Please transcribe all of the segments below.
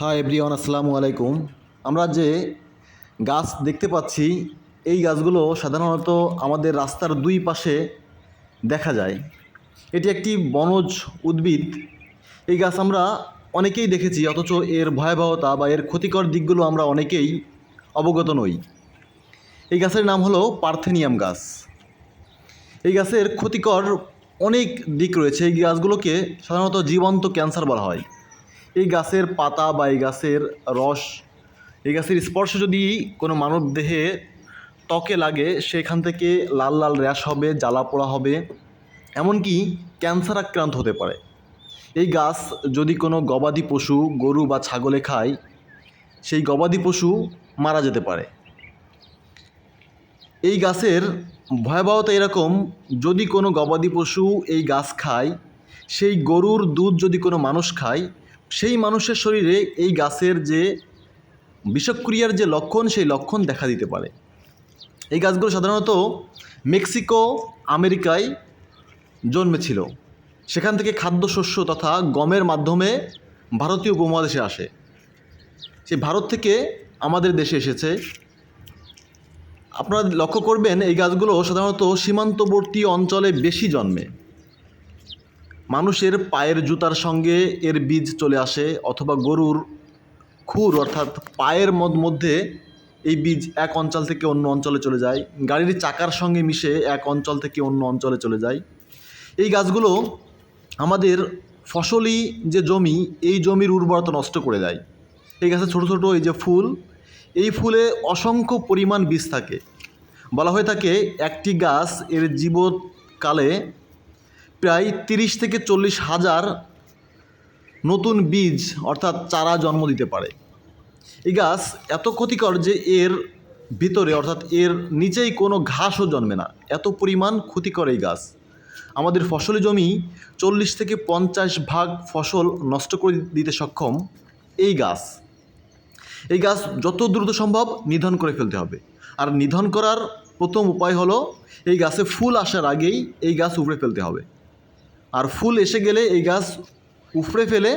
Hi everyone আসসালামু আলাইকুম। আমরা যে গাছ দেখতে পাচ্ছি, এই গাছগুলো সাধারণত আমাদের রাস্তার দুই পাশে দেখা যায়। এটি একটি বনজ উদ্ভিদ। এই গাছ আমরা অনেকেই দেখেছি, অথচ এর ভয়াবহতা বা এর ক্ষতিকর দিকগুলো আমরা অনেকেই অবগত নই। এই গাছের নাম হলো পার্থেনিয়াম গাছ। এই গাছের ক্ষতিকর অনেক দিক রয়েছে। এই গাছগুলোকে সাধারণত জীবন্ত ক্যান্সার বলা হয়। এই গাছের পাতা বা এই গাছের রস, এই গাছের স্পর্শ যদি কোনো মানব দেহে ত্বকে লাগে, সেখান থেকে লাল লাল র্যাশ হবে, জ্বালা পোড়া হবে, এমনকি ক্যান্সার আক্রান্ত হতে পারে। এই গাছ যদি কোনো গবাদি পশু, গরু বা ছাগলে খায়, সেই গবাদি পশু মারা যেতে পারে। এই গাছের ভয়াবহতা এরকম, যদি কোনো গবাদি পশু এই গাছ খায়, সেই গরুর দুধ যদি কোনো মানুষ খায় সেই মানুষের শরীরে এই গাছের যে বিষক্রিয়ার যে লক্ষণ, সেই লক্ষণ দেখা দিতে পারে। এই গাছগুলো সাধারণত মেক্সিকো, আমেরিকায় জন্মেছিল। সেখান থেকে খাদ্যশস্য তথা গমের মাধ্যমে ভারতীয় উপমহাদেশে আসে। সেই ভারত থেকে আমাদের দেশে এসেছে। আপনারা লক্ষ্য করবেন, এই গাছগুলো সাধারণত সীমান্তবর্তী অঞ্চলে বেশি জন্মে। মানুষের পায়ের জুতার সঙ্গে এর বীজ চলে আসে অথবা গরুর খুর, অর্থাৎ পায়ের মধ্যে এই বীজ এক অঞ্চল থেকে অন্য অঞ্চলে চলে যায়। গাড়ির চাকার সঙ্গে মিশে এক অঞ্চল থেকে অন্য অঞ্চলে চলে যায়। এই গাছগুলো আমাদের ফসলি যে জমি, এই জমির উর্বরতা নষ্ট করে দেয়। এই গাছে ছোট ছোট এই যে ফুল, এই ফুলে অসংখ্য পরিমাণ বীজ থাকে। বলা হয়ে থাকে, একটি গাছ এর জীবৎকালে প্রায় তিরিশ থেকে চল্লিশ হাজার নতুন বীজ, অর্থাৎ চারা জন্ম দিতে পারে। এই গাছ এত ক্ষতিকর যে এর ভিতরে, অর্থাৎ এর নিচেই কোনো ঘাসও জন্মে না। এত পরিমাণ ক্ষতিকর এই গাছ। আমাদের ফসলি জমি চল্লিশ থেকে পঞ্চাশ ভাগ ফসল নষ্ট করে দিতে সক্ষম এই গাছ। এই গাছ যত দ্রুত সম্ভব নিধন করে ফেলতে হবে। আর নিধন করার প্রথম উপায় হলো, এই গাছে ফুল আসার আগেই এই গাছ উপড়ে ফেলতে হবে। আর ফুল এসে গেলে এই গাছ উপড়ে ফেলে,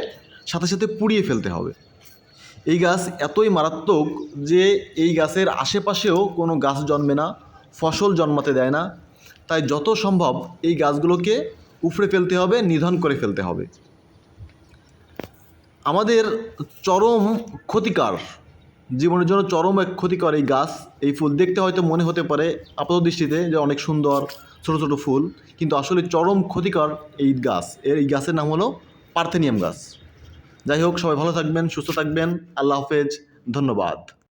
সাথে সাথে পুড়িয়ে ফেলতে হবে। এই গাছ এতই মারাত্মক যে এই গাছের আশেপাশেও কোনো গাছ জন্মে না, ফসল জন্মাতে দেয় না। তাই যত সম্ভব এই গাছগুলোকে উপড়ে ফেলতে হবে, নিধন করে ফেলতে হবে। আমাদের চরম ক্ষতিকার জীবনের জন্য চরম এক ক্ষতিকর এই গাছ। এই ফুল দেখতে হয়তো মনে হতে পারে আপাত দৃষ্টিতে যে অনেক সুন্দর ছোটো ছোটো ফুল, কিন্তু আসলে চরম ক্ষতিকর এই গাছ। এর এই গাছের নাম হলো পার্থেনিয়াম গাছ। যাই হোক, সবাই ভালো থাকবেন, সুস্থ থাকবেন। আল্লাহ হাফেজ। ধন্যবাদ।